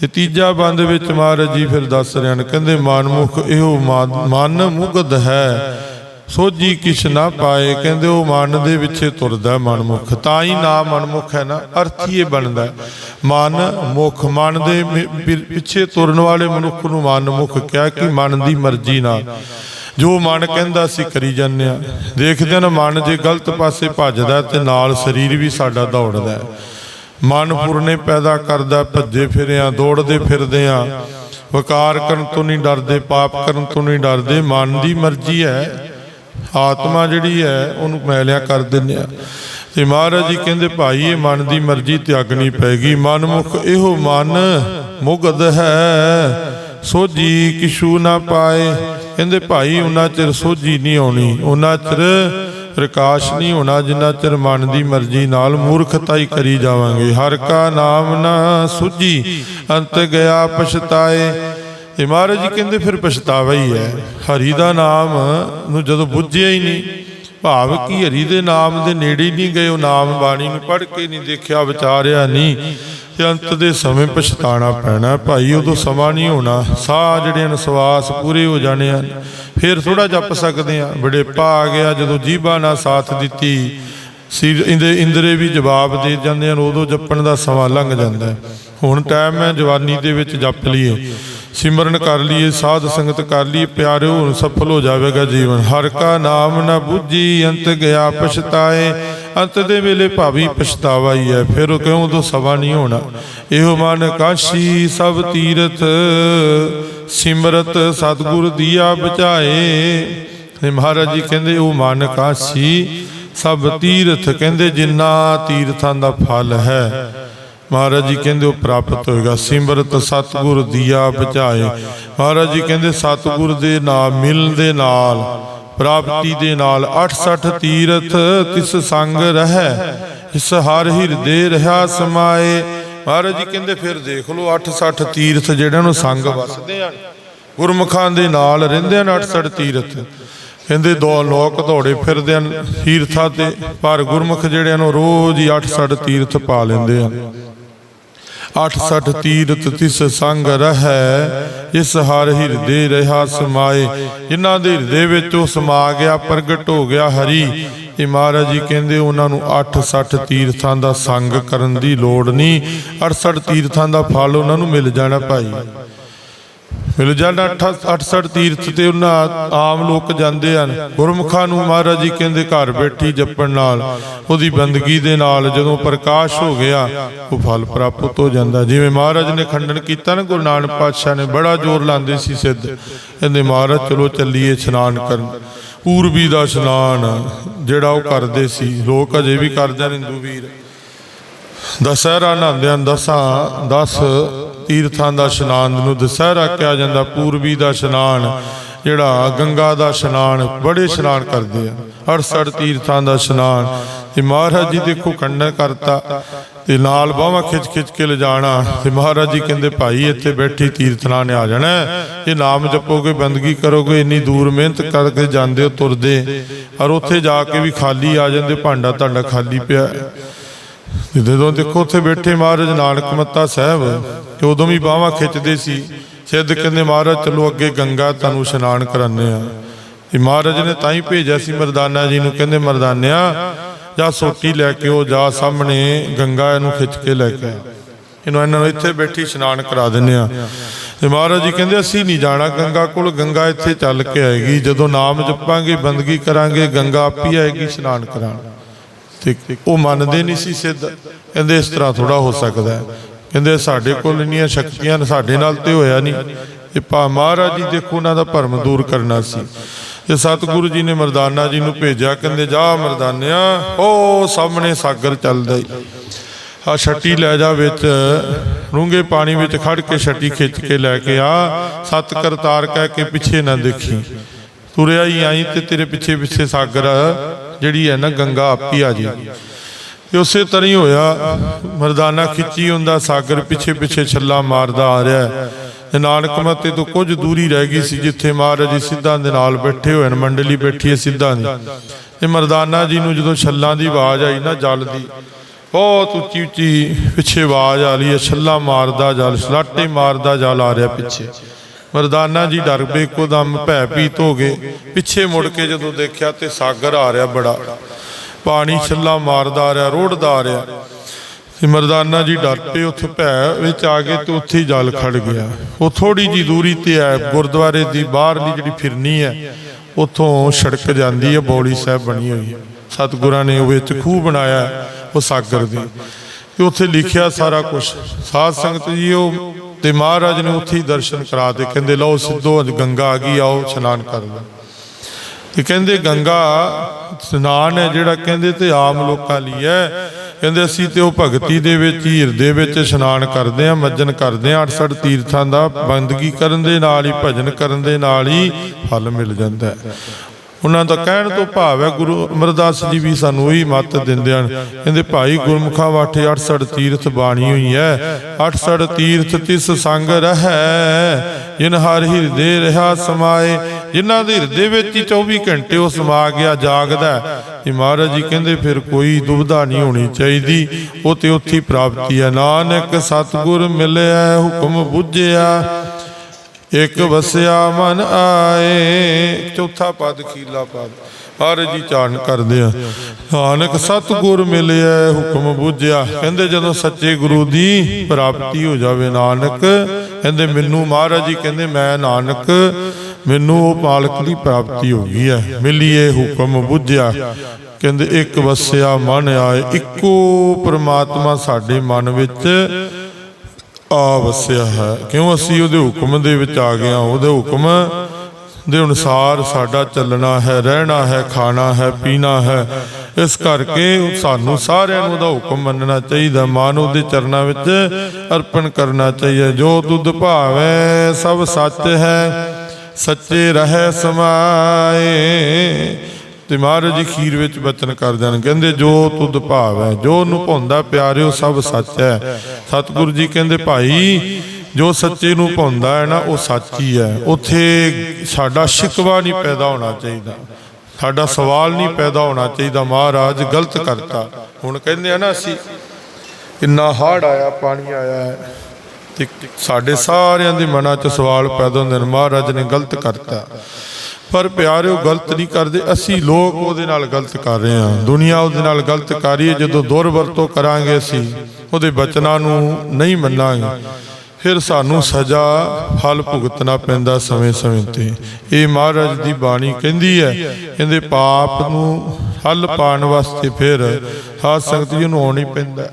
ਤੇ ਤੀਜਾ ਬੰਦ ਵਿੱਚ ਮਹਾਰਾਜ ਜੀ ਫਿਰ ਦੱਸ ਰਹੇ ਹਨ, ਕਹਿੰਦੇ ਮਨਮੁਖ ਇਹੋ ਮਾ- ਮਨ ਮੁਗਦ ਹੈ। ਸੋਝੀ ਕਿਛ ਨਾ ਪਾਏ, ਕਹਿੰਦੇ ਉਹ ਮਨ ਦੇ ਵਿੱਚੇ ਤੁਰਦਾ ਹੈ ਮਨਮੁਖ। ਤਾਂ ਹੀ ਨਾ ਮਨਮੁਖ ਹੈ ਨਾ, ਅਰਥ ਹੀ ਇਹ ਬਣਦਾ ਮਨ ਮੁਖ, ਮਨ ਦੇ ਪਿੱਛੇ ਤੁਰਨ ਵਾਲੇ ਮਨੁੱਖ ਨੂੰ ਮਨਮੁਖ ਕਿਹਾ ਕਿ ਮਨ ਦੀ ਮਰਜ਼ੀ ਨਾਲ। ਜੋ ਮਨ ਕਹਿੰਦਾ ਅਸੀਂ ਕਰੀ ਜਾਂਦੇ ਆ ਦੇਖਦੇ ਹਾਂ ਨਾ ਮਨ ਜੇ ਗਲਤ ਪਾਸੇ ਭੱਜਦਾ ਹੈ ਤੇ ਨਾਲ ਸਰੀਰ ਵੀ ਸਾਡਾ ਦੌੜਦਾ ਮਨ ਪੁਰਨੇ ਪੈਦਾ ਕਰਦਾ, ਭੱਜੇ ਫਿਰਿਆ ਦੌੜਦੇ ਫਿਰਦੇ ਆ ਵਕਾਰ ਕਰਨ ਤੋਂ ਨਹੀਂ ਡਰਦੇ, ਪਾਪ ਕਰਨ ਤੋਂ ਨਹੀਂ ਡਰਦੇ। ਮਨ ਦੀ ਮਰਜ਼ੀ ਹੈ। ਆਤਮਾ ਜਿਹੜੀ ਹੈ, ਉਹਨੂੰ ਮੈਲਿਆ ਕਰ ਦਿੰਦੇ ਆ ਤੇ ਮਹਾਰਾਜ ਜੀ ਕਹਿੰਦੇ, ਭਾਈ, ਇਹ ਮਨ ਦੀ ਮਰਜ਼ੀ ਤਿਆਗਣੀ ਪੈਗੀ। ਮਨਮੁਖ ਇਹੋ ਮਨ ਮੁਗਦ ਹੈ। ਸੋਜੀ ਕਿਛੂ ਨਾ ਪਾਏ। ਕਹਿੰਦੇ, ਭਾਈ ਉਹਨਾਂ ਚਿਰ ਸੋਜੀ ਨਹੀਂ ਆਉਣੀ। ਉਹਨਾਂ ਚਿਰ ਪ੍ਰਕਾਸ਼ ਨਹੀਂ ਹੋਣਾ, ਜਿੰਨਾ ਚਿਰ ਮਨ ਦੀ ਮਰਜ਼ੀ ਨਾਲ ਮੂਰਖਤਾਈ ਕਰੀ ਜਾਵਾਂਗੇ। ਹਰ ਕਾ ਨਾਮ ਨਾ ਸੁਝੀ, ਅੰਤ ਗਿਆ ਪਛਤਾਏ। ਇਹ ਮਹਾਰਾਜ ਜੀ ਕਹਿੰਦੇ ਫਿਰ ਪਛਤਾਵਾ ਹੀ ਹੈ। ਹਰੀ ਦਾ ਨਾਮ ਨੂੰ ਜਦੋਂ ਬੁੱਝਿਆ ਹੀ ਨਹੀਂ, ਭਾਵ ਕੀ ਹਰੀ ਦੇ ਨਾਮ ਦੇ ਨੇੜੇ ਨਹੀਂ ਗਏ, ਉਹ ਨਾਮ ਬਾਣੀ ਨੂੰ ਪੜ੍ਹ ਕੇ ਨਹੀਂ ਦੇਖਿਆ, ਵਿਚਾਰਿਆ ਨਹੀਂ। ਤੇ ਅੰਤ ਦੇ ਸਮੇਂ ਪਛਤਾਣਾ ਪੈਣਾ, ਭਾਈ ਉਦੋਂ ਸਮਾਂ ਨਹੀਂ ਹੋਣਾ, ਸਾਹ ਜਿਹੜੇ ਹਨ ਸਵਾਸ ਪੂਰੇ ਹੋ ਜਾਣੇ ਹਨ। ਫਿਰ ਥੋੜਾ ਜਪ ਸਕਦੇ ਆ ਬੜੇਪਾ ਆ ਗਿਆ ਜਦੋਂ ਜੀਭਾ ਨਾਲ ਸਾਥ ਦਿੱਤੀ ਸਿਰ ਇੰਦੇ ਇੰਦਰੇ ਵੀ ਜਵਾਬ ਦੇ ਜਾਂਦੇ ਹਨ, ਉਦੋਂ ਜਪਣ ਦਾ ਸਮਾਂ ਲੰਘ ਜਾਂਦਾ ਹੁਣ ਟਾਈਮ ਹੈ ਜਵਾਨੀ ਦੇ ਵਿੱਚ ਜਪ ਲਈਏ। ਸਿਮਰਨ ਕਰ ਲਈਏ, ਸਾਧ ਸੰਗਤ ਕਰ ਲਈਏ, ਪਿਆਰਿਓ ਹੁਣ ਸਫਲ ਹੋ ਜਾਵੇਗਾ ਜੀਵਨ। ਹਰ ਕਾ ਨਾਮ ਨਾ ਬੁੱਝੀ, ਅੰਤ ਗਿਆ ਪਛਤਾਏ, ਅੰਤ ਦੇ ਵੇਲੇ ਭਾਵੀ ਪਛਤਾਵਾ ਹੀ ਹੈ ਫਿਰ ਉਹ ਕਿਉਂ ਤੋਂ ਸਵਾ ਨਹੀਂ ਹੋਣਾ? ਇਹੋ ਮਨ ਕਾਸ਼ੀ, ਸਭ ਤੀਰਥ, ਸਿਮਰਤ, ਸਤਿਗੁਰ ਦੀਆ ਬਚਾਏ। ਤੇ ਮਹਾਰਾਜ ਜੀ ਕਹਿੰਦੇ, ਉਹ ਮਨ ਕਾਸ਼ੀ, ਸਭ ਤੀਰਥ, ਕਹਿੰਦੇ ਜਿੰਨਾ ਤੀਰਥਾਂ ਦਾ ਫਲ ਹੈ। ਮਹਾਰਾਜ ਜੀ ਕਹਿੰਦੇ ਉਹ ਪ੍ਰਾਪਤ ਹੋਏਗਾ। ਸਿਮਰਤ ਸਤਿਗੁਰ ਦੀਆ ਬਚਾਏ ਮਹਾਰਾਜ ਜੀ ਕਹਿੰਦੇ ਸਤਿਗੁਰ ਦੇ ਨਾਮ ਮਿਲਣ ਦੇ ਨਾਲ, ਪ੍ਰਾਪਤੀ ਦੇ ਨਾਲ 68 ਤੀਰਥ ਤਿਸ ਸੰਗ ਰਹਿ, ਇਸ ਹਰ ਹਿਰਦੇ ਰਹਾ ਸਮਾਏ। ਮਹਾਰਾਜ ਜੀ ਕਹਿੰਦੇ ਫਿਰ ਦੇਖ ਲਓ 68 ਤੀਰਥ ਜਿਹੜਿਆਂ ਨੂੰ ਸੰਗ ਵਸਦੇ ਆ। ਗੁਰਮੁਖਾਂ ਦੇ ਨਾਲ ਰਹਿੰਦੇ ਹਨ 68 ਤੀਰਥ। ਕਹਿੰਦੇ ਦੋ ਲੋਕ ਦੌੜੇ ਫਿਰਦੇ ਹਨ, ਤੀਰਥਾਂ ਤੇ, ਪਰ ਗੁਰਮੁਖ ਜਿਹੜਿਆਂ ਨੂੰ ਰੋਜ਼ ਹੀ 68 ਤੀਰਥ ਪਾ ਲੈਂਦੇ ਹਨ 68 ਤੀਰਥ ਤਿਸ ਸੰਗ ਰਹੈ ਇਸ ਹਰ ਹਿਰਦੇ ਰਹਾ ਸਮਾਏ। ਜਿਨ੍ਹਾਂ ਦੇ ਹਿਰਦੇ ਵਿੱਚ ਉਹ ਸਮਾ ਗਿਆ, ਪ੍ਰਗਟ ਹੋ ਗਿਆ ਹਰੀ। ਇਹ ਮਹਾਰਾਜ ਜੀ ਕਹਿੰਦੇ, ਉਹਨਾਂ ਨੂੰ 68 ਤੀਰਥਾਂ ਦਾ ਸੰਗ ਕਰਨ ਦੀ ਲੋੜ ਨਹੀਂ। 68 ਤੀਰਥਾਂ ਦਾ ਫਲ ਉਹਨਾਂ ਨੂੰ ਮਿਲ ਜਾਣਾ ਭਾਈ। ਮਿਲ ਜਾਣਾ 68 ਤੀਰਥ ਤੇ ਉਹਨਾਂ ਆਮ ਲੋਕ ਜਾਂਦੇ ਹਨ। ਗੁਰਮੁਖਾਂ ਨੂੰ ਮਹਾਰਾਜ ਜੀ ਕਹਿੰਦੇ ਘਰ ਬੈਠੀ ਜਪਣ ਨਾਲ, ਉਹਦੀ ਬੰਦਗੀ ਦੇ ਨਾਲ ਜਦੋਂ ਪ੍ਰਕਾਸ਼ ਹੋ ਗਿਆ, ਉਹ ਫਲ ਪ੍ਰਾਪਤ ਹੋ ਜਾਂਦਾ। ਜਿਵੇਂ ਮਹਾਰਾਜ ਨੇ ਖੰਡਨ ਕੀਤਾ ਨਾ, ਗੁਰੂ ਨਾਨਕ ਪਾਤਸ਼ਾਹ ਨੇ ਬੜਾ ਜ਼ੋਰ ਲਾਉਂਦੇ ਸੀ ਸਿੱਧ। ਕਹਿੰਦੇ ਮਹਾਰਾਜ, ਚਲੋ ਚੱਲੀਏ ਇਸ਼ਨਾਨ ਕਰਨ। ਪੂਰਬੀ ਦਾ ਇਸ਼ਨਾਨ ਜਿਹੜਾ ਉਹ ਕਰਦੇ ਸੀ। ਲੋਕ ਅਜੇ ਵੀ ਕਰਦੇ ਨੇ, ਹਿੰਦੂ ਵੀਰ। ਦਸਹਿਰਾ ਨਹਾਉਂਦੇ ਹਨ ਦਸਾਂ 10 ਤੀਰਥਾਂ ਦਾ ਇਸ਼ਨਾਨ ਨੂੰ ਦਸਹਿਰਾ ਕਿਹਾ ਜਾਂਦਾ, ਪੂਰਬੀ ਦਾ ਇਸ਼ਨਾਨ, ਜਿਹੜਾ ਗੰਗਾ ਦਾ ਇਸ਼ਨਾਨ, ਬੜੇ ਇਸ਼ਨਾਨ ਕਰਦੇ ਆ। 68 ਤੀਰਥਾਂ ਦਾ ਇਸ਼ਨਾਨ। ਤੇ ਮਹਾਰਾਜ ਜੀ ਦੇਖੋ ਕੰਡਨ ਕਰਤਾ, ਤੇ ਨਾਲ ਬਾਹਾਂ ਖਿੱਚ ਖਿੱਚ ਕੇ ਲਿਜਾਣਾ। ਤੇ ਮਹਾਰਾਜ ਜੀ ਕਹਿੰਦੇ, ਭਾਈ, ਇੱਥੇ ਬੈਠੀ ਤੀਰਥਨਾ ਨੇ ਆ ਜਾਣਾ ਇਹ ਨਾਮ ਜਪੋਗੇ, ਬੰਦਗੀ ਕਰੋਗੇ, ਇੰਨੀ ਦੂਰ ਮਿਹਨਤ ਕਰਕੇ ਜਾਂਦੇ ਹੋ, ਤੁਰਦੇ। ਔਰ ਉੱਥੇ ਜਾ ਕੇ ਵੀ ਖਾਲੀ ਆ ਜਾਂਦੇ ਭਾਂਡਾ ਤੁਹਾਡਾ ਖਾਲੀ ਪਿਆ। ਜਦੋਂ ਦੇਖੋ ਉੱਥੇ ਬੈਠੇ ਮਹਾਰਾਜ ਨਾਨਕ ਮੱਤਾ ਸਾਹਿਬ, ਤੇ ਉਦੋਂ ਵੀ ਬਾਹਾਂ ਖਿੱਚਦੇ ਸੀ। ਸਿੱਧ ਕਹਿੰਦੇ, ਮਹਾਰਾਜ, ਚਲੋ ਅੱਗੇ ਗੰਗਾ ਤੁਹਾਨੂੰ ਇਸ਼ਨਾਨ ਕਰਾਉਂਦੇ ਆ ਤੇ ਮਹਾਰਾਜ ਨੇ ਤਾਂ ਹੀ ਭੇਜਿਆ ਸੀ ਮਰਦਾਨਾ ਜੀ ਨੂੰ, ਕਹਿੰਦੇ, ਮਰਦਾਨਿਆ, ਜਾ ਸੋਟੀ ਲੈ ਕੇ ਉਹ ਜਾ ਸਾਹਮਣੇ ਗੰਗਾ ਇਹਨੂੰ ਖਿੱਚ ਕੇ ਲੈ ਕੇ ਆ। ਇਹਨੂੰ ਇਹਨਾਂ ਨੂੰ ਇੱਥੇ ਬੈਠੀ ਇਸ਼ਨਾਨ ਕਰਾ ਦਿੰਦੇ ਆ ਤੇ ਮਹਾਰਾਜ ਜੀ ਕਹਿੰਦੇ, ਅਸੀਂ ਨਹੀਂ ਜਾਣਾ ਗੰਗਾ ਕੋਲ, ਗੰਗਾ ਇੱਥੇ ਚੱਲ ਕੇ ਆਏਗੀ। ਜਦੋਂ ਨਾਮ ਜਪਾਂਗੇ, ਬੰਦਗੀ ਕਰਾਂਗੇ, ਗੰਗਾ ਆਪੀ ਆਏਗੀ, ਇਸ਼ਨਾਨ ਕਰਾਉਣ ਤੇ ਉਹ ਮੰਨਦੇ ਨਹੀਂ ਸੀ ਸਿੱਧ। ਕਹਿੰਦੇ ਇਸ ਤਰ੍ਹਾਂ ਥੋੜਾ ਹੋ ਸਕਦਾ ਹੈ। ਕਹਿੰਦੇ ਸਾਡੇ ਕੋਲ ਇੰਨੀਆਂ ਸ਼ਕਤੀਆਂ ਸਾਡੇ ਨਾਲ ਤੇ ਹੋਇਆ ਨਹੀਂ। ਇਹ ਭਾ ਮਹਾਰਾਜ ਜੀ ਦੇਖੋ ਉਹਨਾਂ ਦਾ ਭਰਮ ਦੂਰ ਕਰਨਾ ਸੀ। ਤੇ ਸਤਿਗੁਰੂ ਜੀ ਨੇ ਮਰਦਾਨਾ ਜੀ ਨੂੰ ਭੇਜਿਆ, ਕਹਿੰਦੇ ਜਾ ਮਰਦਾਨਿਆ ਉਹ ਸਾਹਮਣੇ ਸਾਗਰ ਚੱਲਦਾ ਈ। ਆ ਛੱਟੀ ਲੈ ਜਾ ਵਿੱਚ ਰੂੰਗੇ ਪਾਣੀ ਵਿੱਚ ਖੜ ਕੇ ਛੱਟੀ ਖਿੱਚ ਕੇ ਲੈ ਕੇ ਆ। ਸਤ ਕਰਤਾਰ ਕਹਿ ਕੇ ਪਿੱਛੇ ਨਾ ਦੇਖੀ। ਤੁਰਿਆ ਹੀ ਆਈ ਤੇ ਤੇਰੇ ਪਿੱਛੇ ਪਿੱਛੇ ਸਾਗਰ ਜਿਹੜੀ ਹੈ ਨਾ ਗੰਗਾ ਆਪੀ ਆ ਜੀ। ਉਸੇ ਤਰ੍ਹਾਂ ਹੀ ਹੋਇਆ। ਮਰਦਾਨਾ ਖਿੱਚੀ ਹੁੰਦਾ, ਸਾਗਰ ਪਿੱਛੇ ਪਿੱਛੇ ਛੱਲਾ ਮਾਰਦਾ ਆ ਰਿਹਾ ਹੈ। ਨਾਨਕ ਮੱਤੇ ਤੋਂ ਕੁਝ ਦੂਰੀ ਰਹਿ ਗਈ ਸੀ, ਜਿੱਥੇ ਮਹਾਰਾਜ ਜੀ ਸਿੱਧਾਂ ਦੇ ਨਾਲ ਬੈਠੇ ਹੋਏ ਨੇ ਮੰਡਲੀ ਬੈਠੀ ਹੈ ਸਿੱਧਾਂ ਦੀ। ਤੇ ਮਰਦਾਨਾ ਜੀ ਨੂੰ ਜਦੋਂ ਛੱਲਾਂ ਦੀ ਆਵਾਜ਼ ਆਈ ਨਾ ਜਲ ਦੀ, ਬਹੁਤ ਉੱਚੀ ਉੱਚੀ ਪਿੱਛੇ ਆਵਾਜ਼ ਆ ਰਹੀ ਹੈ। ਛੱਲਾ ਮਾਰਦਾ ਜਲ, ਸਲਾਟੇ ਮਾਰਦਾ ਜਲ ਆ ਰਿਹਾ ਪਿੱਛੇ। ਮਰਦਾਨਾ ਜੀ ਡਰ ਪਏ ਇੱਕੋਦਮ ਭੈ ਭੀਤ ਹੋ ਗਏ। ਪਿੱਛੇ ਮੁੜ ਕੇ ਜਦੋਂ ਦੇਖਿਆ ਤੇ ਸਾਗਰ ਆ ਰਿਹਾ ਬੜਾ। ਪਾਣੀ ਛੱਲਾ ਮਾਰਦਾ ਆ ਰਿਹਾ, ਰੋੜਦਾ ਆ ਰਿਹਾ। ਤੇ ਮਰਦਾਨਾ ਜੀ ਡਰ ਪਏ, ਉੱਥੇ ਭੈ ਵਿੱਚ ਆ ਗਏ ਤੇ ਉੱਥੇ ਹੀ ਜਲ ਖੜ ਗਿਆ। ਉਹ ਥੋੜੀ ਜੀ ਦੂਰੀ ਤੇ ਹੈ, ਗੁਰਦੁਆਰੇ ਦੀ ਬਾਹਰਲੀ ਜਿਹੜੀ ਫਿਰਨੀ ਹੈ, ਉੱਥੋਂ ਸੜਕ ਜਾਂਦੀ ਹੈ, ਬੌਲੀ ਸਾਹਿਬ ਬਣੀ ਹੋਈ ਹੈ। ਸਤਿਗੁਰਾਂ ਨੇ ਉਹ ਵਿੱਚ ਖੂਹ ਬਣਾਇਆ, ਉਹ ਸਾਗਰ ਦੀ। ਤੇ ਉੱਥੇ ਲਿਖਿਆ ਸਾਰਾ ਕੁਝ ਸਾਧ ਸੰਗਤ ਜੀ, ਉਹ ਤੇ ਮਹਾਰਾਜ ਨੇ ਉੱਥੇ ਹੀ ਦਰਸ਼ਨ ਕਰਾ ਦੇ ਕਹਿੰਦੇ, ਲਓ ਸਿੱਧੋ ਅੱਜ ਗੰਗਾ ਆ ਗਈ, ਆਓ ਇਸ਼ਨਾਨ ਕਰ ਲਓ। ਤੇ ਕਹਿੰਦੇ, ਗੰਗਾ ਇਸ਼ਨਾਨ ਹੈ ਜਿਹੜਾ ਕਹਿੰਦੇ ਤੇ ਆਮ ਲੋਕਾਂ ਲਈ ਹੈ। ਕਹਿੰਦੇ, ਅਸੀਂ ਤੇ ਉਹ ਭਗਤੀ ਦੇ ਵਿੱਚ, ਹੀਰ ਦੇ ਵਿੱਚ ਇਸ਼ਨਾਨ ਕਰਦੇ ਆ ਮੱਜਨ ਕਰਦੇ ਆ 68 ਤੀਰਥਾਂ ਦਾ ਬੰਦਗੀ ਕਰਨ ਦੇ ਨਾਲ ਹੀ, ਭਜਨ ਕਰਨ ਦੇ ਨਾਲ ਹੀ ਫਲ ਮਿਲ ਜਾਂਦਾ ਹੈ। ਉਹਨਾਂ ਦਾ ਕਹਿਣ ਤੋਂ ਭਾਵ ਹੈ, ਗੁਰੂ ਅਮਰਦਾਸ ਜੀ ਵੀ ਸਾਨੂੰ ਉਹੀ ਮੱਤ ਦਿੰਦੇ ਹਨ। ਕਹਿੰਦੇ, ਭਾਈ ਗੁਰਮੁਖਾਂ ਵਾਠੇ 68 ਤੀਰਥ ਬਾਣੀ ਹੋਈ ਹੈ। 68 ਤੀਰਥ ਤਿਸ ਸੰਗ ਰਹੈ। ਜਿਨ ਹਰ ਹਿਰਦੇ ਰਹਾ ਸਮਾਏ, ਜਿਨ੍ਹਾਂ ਦੇ ਹਿਰਦੇ ਵਿੱਚ ਹੀ 24 ਘੰਟੇ ਉਹ ਸਮਾ ਗਿਆ, ਜਾਗਦਾ ਤੇ ਮਹਾਰਾਜ ਜੀ ਕਹਿੰਦੇ, ਫਿਰ ਕੋਈ ਦੁਬਿਧਾ ਨਹੀਂ ਹੋਣੀ ਚਾਹੀਦੀ। ਉਹ ਤੇ ਉੱਥੇ ਪ੍ਰਾਪਤੀ ਹੈ। ਨਾਨਕ ਸਤਿਗੁਰ ਮਿਲਿਆ, ਹੁਕਮ ਬੁੱਝਿਆ। ਇੱਕ ਵਸਿਆ ਮਨ ਆਏ, ਚੌਥਾ ਪਦ ਖੀਲਾ ਪਦ। ਹਰ ਜੀ ਚਾਰਨ ਕਰਦੇ ਆ। ਨਾਨਕ ਸਤਿਗੁਰ ਮਿਲਿਆ ਹੁਕਮ ਬੁੱਝਿਆ। ਕਹਿੰਦੇ ਜਦੋਂ ਸੱਚੇ ਗੁਰੂ ਦੀ ਪ੍ਰਾਪਤੀ ਹੋ ਜਾਵੇ ਨਾਨਕ, ਕਹਿੰਦੇ ਮੈਨੂੰ ਮਹਾਰਾਜ ਜੀ ਕਹਿੰਦੇ ਮੈਂ ਨਾਨਕ, ਮੈਨੂੰ ਉਹ ਮਾਲਕ ਦੀ ਪ੍ਰਾਪਤੀ ਹੋ ਗਈ ਹੈ। ਮਿਲੀਏ ਹੁਕਮ ਬੁੱਝਿਆ। ਕਹਿੰਦੇ ਇੱਕ ਵਸਿਆ ਮਨ ਆਏ, ਇੱਕੋ ਪ੍ਰਮਾਤਮਾ ਸਾਡੇ ਮਨ ਵਿੱਚ ਆ ਵਸਿਆ ਹੈ। ਕਿਉਂ ਅਸੀਂ ਉਹਦੇ ਹੁਕਮ ਦੇ ਵਿੱਚ ਆ ਗਏ ਹਾਂ? ਉਹਦੇ ਹੁਕਮ ਦੇ ਅਨੁਸਾਰ ਸਾਡਾ ਚੱਲਣਾ ਹੈ, ਰਹਿਣਾ ਹੈ, ਖਾਣਾ ਹੈ, ਪੀਣਾ ਹੈ। ਇਸ ਕਰਕੇ ਸਾਨੂੰ ਸਾਰਿਆਂ ਨੂੰ ਉਹਦਾ ਹੁਕਮ ਮੰਨਣਾ ਚਾਹੀਦਾ। ਮਾਨ ਉਹਦੇ ਚਰਨਾਂ ਵਿੱਚ ਅਰਪਣ ਕਰਨਾ ਚਾਹੀਦਾ। ਜੋ ਦੁੱਧ ਭਾਵੈ ਸਭ ਸੱਚ ਹੈ, ਸੱਚੇ ਰਹਿ ਸਮਾਏ। ਤੇ ਮਹਾਰਾਜ ਜੀ ਖੀਰ ਵਿੱਚ ਬਚਨ ਕਰ ਜਾਣ ਕਹਿੰਦੇ, ਜੋ ਤੁਧ ਭਾਵ ਹੈ ਜੋ ਨੂੰ ਭੁੰਦਾ ਪਿਆਰਿਓ, ਸਭ ਸੱਚ ਹੈ। ਸਤਿਗੁਰੂ ਜੀ ਕਹਿੰਦੇ, ਭਾਈ, ਜੋ ਸੱਚੇ ਨੂੰ ਭਾਉਂਦਾ ਹੈ ਨਾ, ਉਹ ਸੱਚ ਹੀ ਹੈ। ਉਥੇ ਸਾਡਾ ਸ਼ਿਕਵਾ ਨਹੀਂ ਪੈਦਾ ਹੋਣਾ ਚਾਹੀਦਾ। ਸਾਡਾ ਸਵਾਲ ਨਹੀਂ ਪੈਦਾ ਹੋਣਾ ਚਾਹੀਦਾ। ਮਹਾਰਾਜ ਗਲਤ ਕਰਤਾ। ਹੁਣ ਕਹਿੰਦੇ ਆ ਨਾ ਅਸੀਂ, ਕਿੰਨਾ ਹੜ ਆਇਆ, ਪਾਣੀ ਆਇਆ ਹੈ। ਤੇ ਸਾਡੇ ਸਾਰਿਆਂ ਦੇ ਮਨਾਂ 'ਚ ਸਵਾਲ ਪੈਦਾ ਹੁੰਦੇ ਨੇ। ਮਹਾਰਾਜ ਨੇ ਗਲਤ ਕਰਤਾ। ਪਰ ਪਿਆਰਿਓ, ਗਲਤ ਨਹੀਂ ਕਰਦੇ। ਅਸੀਂ ਲੋਕ ਉਹਦੇ ਨਾਲ ਗਲਤ ਕਰ ਰਹੇ ਹਾਂ। ਦੁਨੀਆ ਉਹਦੇ ਨਾਲ ਗਲਤ ਕਰ ਰਹੀ ਹੈ ਜਦੋਂ ਦੁਰਵਰਤੋਂ ਕਰਾਂਗੇ ਅਸੀਂ, ਉਹਦੇ ਬਚਨਾਂ ਨੂੰ ਨਹੀਂ ਮੰਨਾਂਗੇ। ਫਿਰ ਸਾਨੂੰ ਸਜ਼ਾ, ਫਲ ਭੁਗਤਣਾ ਪੈਂਦਾ ਸਮੇਂ-ਸਮੇਂ ਤੇ। ਇਹ ਮਹਾਰਾਜ ਦੀ ਬਾਣੀ ਕਹਿੰਦੀ ਹੈ ਇਹਦੇ ਪਾਪ ਨੂੰ ਹੱਲ ਪਾਣ ਵਾਸਤੇ ਫਿਰ ਸਾਧ ਸੰਗਤ ਜੀ ਨੂੰ ਆਉਣਾ ਹੀ ਪੈਂਦਾ। ਹੈ।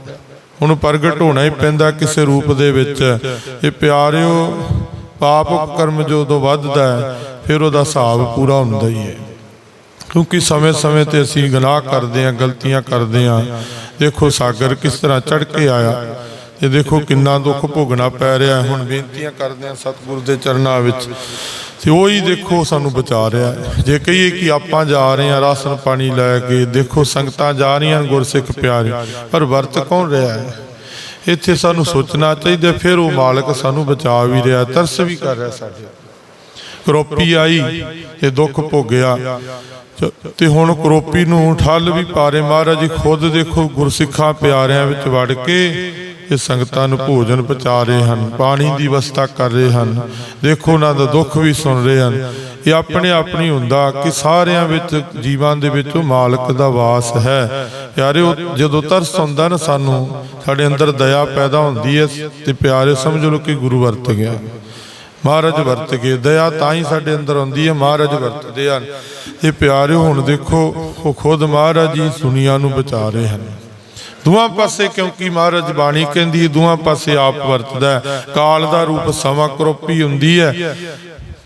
ਹੁਣ ਪ੍ਰਗਟ ਹੋਣਾ ਹੀ ਪੈਂਦਾ ਕਿਸੇ ਰੂਪ ਦੇ ਵਿੱਚ। ਇਹ ਪਿਆਰਿਓ, ਪਾਪ ਕਰਮ ਜਦੋਂ ਵੱਧਦਾ ਹੈ ਫਿਰ ਉਹਦਾ ਹਿਸਾਬ ਪੂਰਾ ਹੁੰਦਾ ਹੀ ਹੈ। ਕਿਉਂਕਿ ਸਮੇਂ-ਸਮੇਂ ਤੇ ਅਸੀਂ ਗੁਨਾਹ ਕਰਦੇ ਹਾਂ, ਗਲਤੀਆਂ ਕਰਦੇ ਹਾਂ। ਦੇਖੋ ਸਾਗਰ ਕਿਸ ਤਰ੍ਹਾਂ ਚੜ ਕੇ ਆਇਆ। ਇਹ ਦੇਖੋ ਕਿੰਨਾ ਦੁੱਖ ਭੋਗਣਾ ਪੈ ਰਿਹਾ। ਹੁਣ ਬੇਨਤੀਆਂ ਕਰਦੇ ਹਾਂ ਸਤਿਗੁਰੂ ਦੇ ਚਰਨਾਂ ਵਿੱਚ। ਤੇ ਉਹ ਹੀ ਦੇਖੋ ਸਾਨੂੰ ਬਚਾ ਰਿਹਾ ਜੇ ਕਹੀਏ ਕਿ ਆਪਾਂ ਜਾ ਰਹੇ ਹਾਂ, ਰਾਸ਼ਨ ਪਾਣੀ ਲੈ ਕੇ, ਦੇਖੋ ਸੰਗਤਾਂ ਜਾ ਰਹੀਆਂ ਗੁਰਸਿੱਖ ਪਿਆਰੇ। ਪਰ ਵਰਤ ਕੌਣ ਰਿਹਾ ਹੈ? ਇੱਥੇ ਸਾਨੂੰ ਸੋਚਣਾ ਚਾਹੀਦਾ ਫਿਰ ਉਹ ਮਾਲਕ ਸਾਨੂੰ ਬਚਾ ਵੀ ਰਿਹਾ ਤਰਸ ਵੀ ਕਰ ਰਿਹਾ ਸਾਡੇ। ਕਰੋਪੀ ਆਈ ਇਹ ਦੁੱਖ ਭੋਗਿਆ। ਤੇ ਹੁਣ ਕਰੋਪੀ ਨੂੰ ਠੱਲ ਵੀ ਪਾਰੇ ਮਹਾਰਾਜ ਜੀ ਖੁਦ ਦੇਖੋ ਗੁਰਸਿੱਖਾਂ ਪਿਆਰਿਆਂ ਵਿੱਚ ਵੜ ਕੇ ਇਹ ਸੰਗਤਾਂ ਨੂੰ ਭੋਜਨ ਪਹੁੰਚਾ ਰਹੇ ਹਨ, ਪਾਣੀ ਦੀ ਵਿਵਸਥਾ ਕਰ ਰਹੇ ਹਨ। ਦੇਖੋ ਉਹਨਾਂ ਦਾ ਦੁੱਖ ਵੀ ਸੁਣ ਰਹੇ ਹਨ। ਇਹ ਆਪਣੇ ਆਪਣੀ ਹੁੰਦਾ ਕਿ ਸਾਰਿਆਂ ਵਿੱਚ, ਜੀਵਾਂ ਦੇ ਵਿੱਚ ਮਾਲਕ ਦਾ ਵਾਸ ਹੈ। ਪਿਆਰੇ, ਉਹ ਜਦੋਂ ਤਰਸ ਹੁੰਦਾ ਨਾ ਸਾਨੂੰ, ਸਾਡੇ ਅੰਦਰ ਦਇਆ ਪੈਦਾ ਹੁੰਦੀ ਹੈ ਤੇ ਪਿਆਰੇ ਸਮਝ ਲਓ ਕਿ ਗੁਰੂ ਵਰਤ ਗਿਆ। ਮਹਾਰਾਜ ਵਰਤ ਕੇ, ਦਇਆ ਤਾਂ ਹੀ ਸਾਡੇ ਅੰਦਰ ਆਉਂਦੀ ਹੈ, ਮਹਾਰਾਜ ਵਰਤਦੇ ਹਨ। ਇਹ ਪਿਆਰਿਓ, ਹੁਣ ਦੇਖੋ, ਉਹ ਖੁਦ ਮਹਾਰਾਜ ਜੀ ਦੁਨੀਆ ਨੂੰ ਬਚਾ ਰਹੇ ਹਨ। ਦੋਵਾਂ ਪਾਸੇ ਕਿਉਂਕਿ ਮਹਾਰਾਜ ਬਾਣੀ ਕਹਿੰਦੀ ਹੈ ਦੋਵਾਂ ਪਾਸੇ ਆਪ ਵਰਤਦਾ ਕਾਲ ਦਾ ਰੂਪ ਸਮਾਂ ਕਰੋਪੀ ਹੁੰਦੀ ਹੈ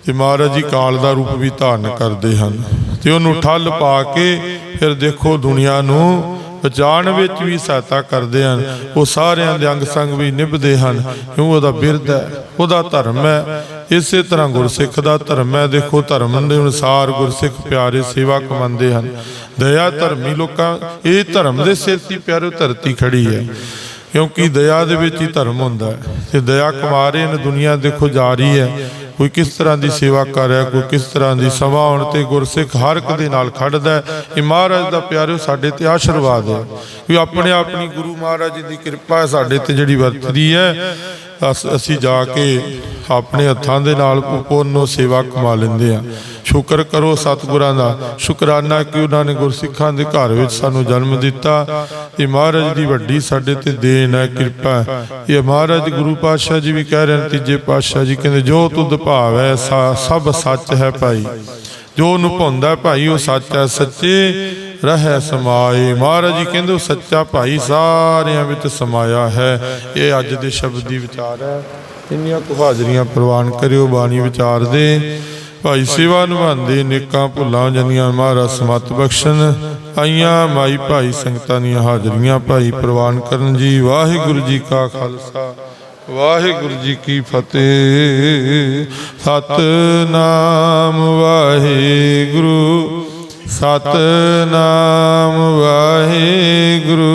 ਤੇ ਮਹਾਰਾਜ ਜੀ ਕਾਲ ਦਾ ਰੂਪ ਵੀ ਧਾਰਨ ਕਰਦੇ ਹਨ। ਤੇ ਉਹਨੂੰ ਠੱਲ ਪਾ ਕੇ ਫਿਰ ਦੇਖੋ ਦੁਨੀਆ ਨੂੰ ਬਚਾਉਣ ਵਿੱਚ ਵੀ ਸਹਾਇਤਾ ਕਰਦੇ ਹਨ। ਉਹ ਸਾਰਿਆਂ ਦੇ ਅੰਗ ਸੰਗ ਵੀ ਨਿਭਦੇ ਹਨ। ਕਿਉਂ ਉਹਦਾ ਬਿਰਧ ਹੈ, ਉਹਦਾ ਧਰਮ ਹੈ। ਇਸੇ ਤਰ੍ਹਾਂ ਗੁਰਸਿੱਖ ਦਾ ਧਰਮ ਹੈ। ਦੇਖੋ, ਧਰਮ ਦੇ ਅਨੁਸਾਰ ਗੁਰਸਿੱਖ ਪਿਆਰੇ ਸੇਵਾ ਕਮਾਉਂਦੇ ਹਨ। ਦਇਆ ਧਰਮੀ ਲੋਕਾਂ, ਇਹ ਧਰਮ ਦੇ ਸਿਰ ਤੇ ਪਿਆਰੋ ਧਰਤੀ ਖੜੀ ਹੈ। ਕਿਉਂਕਿ ਦਇਆ ਦੇ ਵਿੱਚ ਹੀ ਧਰਮ ਹੁੰਦਾ ਹੈ। ਤੇ ਦਇਆ ਕਮਾ ਰਹੇ ਨੇ ਦੁਨੀਆ ਦੇਖੋ ਜਾ ਰਹੀ ਹੈ। ਕੋਈ ਕਿਸ ਤਰ੍ਹਾਂ ਦੀ ਸੇਵਾ ਕਰ ਰਿਹਾ, ਕੋਈ ਕਿਸ ਤਰ੍ਹਾਂ ਦੀ ਸਭਾ ਹੋਣ ਤੇ ਗੁਰਸਿੱਖ ਹਰ ਇੱਕ ਦੇ ਨਾਲ ਖੜਦਾ ਇਹ ਮਹਾਰਾਜ ਦਾ ਪਿਆਰਿਓ, ਸਾਡੇ ਤੇ ਆਸ਼ੀਰਵਾਦ ਹੈ। ਕਿ ਆਪਣੇ ਆਪਣੀ ਗੁਰੂ ਮਹਾਰਾਜ ਜੀ ਦੀ ਕਿਰਪਾ ਸਾਡੇ ਤੇ ਜਿਹੜੀ ਵਰਤਦੀ ਹੈ। ਅਸੀਂ ਜਾ ਕੇ ਆਪਣੇ ਹੱਥਾਂ ਦੇ ਨਾਲ ਪੂਰਨੋ ਸੇਵਾ ਕਮਾ ਲੈਂਦੇ ਆ ਸ਼ੁਕਰ ਕਰੋ ਸਤਿਗੁਰਾਂ ਦਾ। ਸ਼ੁਕਰਾਨਾ ਕਿ ਉਹਨਾਂ ਨੇ ਗੁਰਸਿੱਖਾਂ ਦੇ ਘਰ ਵਿੱਚ ਸਾਨੂੰ ਜਨਮ ਦਿੱਤਾ। ਇਹ ਮਹਾਰਾਜ ਦੀ ਵੱਡੀ ਸਾਡੇ ਤੇ ਦੇਣ ਹੈ, ਕਿਰਪਾ ਇਹ ਮਹਾਰਾਜ ਗੁਰੂ ਪਾਤਸ਼ਾਹ ਜੀ ਵੀ ਕਹਿ ਰਹੇ ਨੇ, ਤੀਜੇ ਪਾਤਸ਼ਾਹ ਜੀ ਕਹਿੰਦੇ, ਜੋ ਤੁਧ ਭਾਵ ਹੈ ਸਭ ਸੱਚ ਹੈ ਭਾਈ। ਜੋ ਨੂੰ ਭੁੰਦਾ ਭਾਈ, ਉਹ ਸੱਚ ਹੈ। ਸੱਚੇ ਰਹਿ ਸਮਾਏ ਮਹਾਰਾਜ ਜੀ ਕਹਿੰਦੇ ਸੱਚਾ ਭਾਈ ਸਾਰਿਆਂ ਵਿੱਚ ਸਮਾਇਆ ਹੈ। ਇਹ ਅੱਜ ਦੇ ਸ਼ਬਦ ਦੀ ਵਿਚਾਰ ਹੈ। ਇੰਨੀਆਂ ਕੁ ਹਾਜ਼ਰੀਆਂ ਪ੍ਰਵਾਨ ਕਰਿਓ, ਬਾਣੀ ਵਿਚਾਰ ਦੇ। ਭਾਈ ਸੇਵਾ ਨਿਭਾਉਂਦੇ, ਨੇਕਾਂ ਭੁੱਲਾਂ ਜਾਂਦੀਆਂ ਮਹਾਰਾਜ ਸਮਤ ਬਖਸ਼ਣ। ਆਈਆਂ ਮਾਈ ਭਾਈ ਸੰਗਤਾਂ ਦੀਆਂ ਹਾਜ਼ਰੀਆਂ ਭਾਈ ਪ੍ਰਵਾਨ ਕਰਨ ਜੀ। ਵਾਹਿਗੁਰੂ ਜੀ ਕਾ ਖਾਲਸਾ, ਵਾਹਿਗੁਰੂ ਜੀ ਕੀ ਫਤਿਹ। ਸਤਨਾਮ ਵਾਹਿਗੁਰੂ। ਸਤਨਾਮ ਵਾਹਿਗੁਰੂ।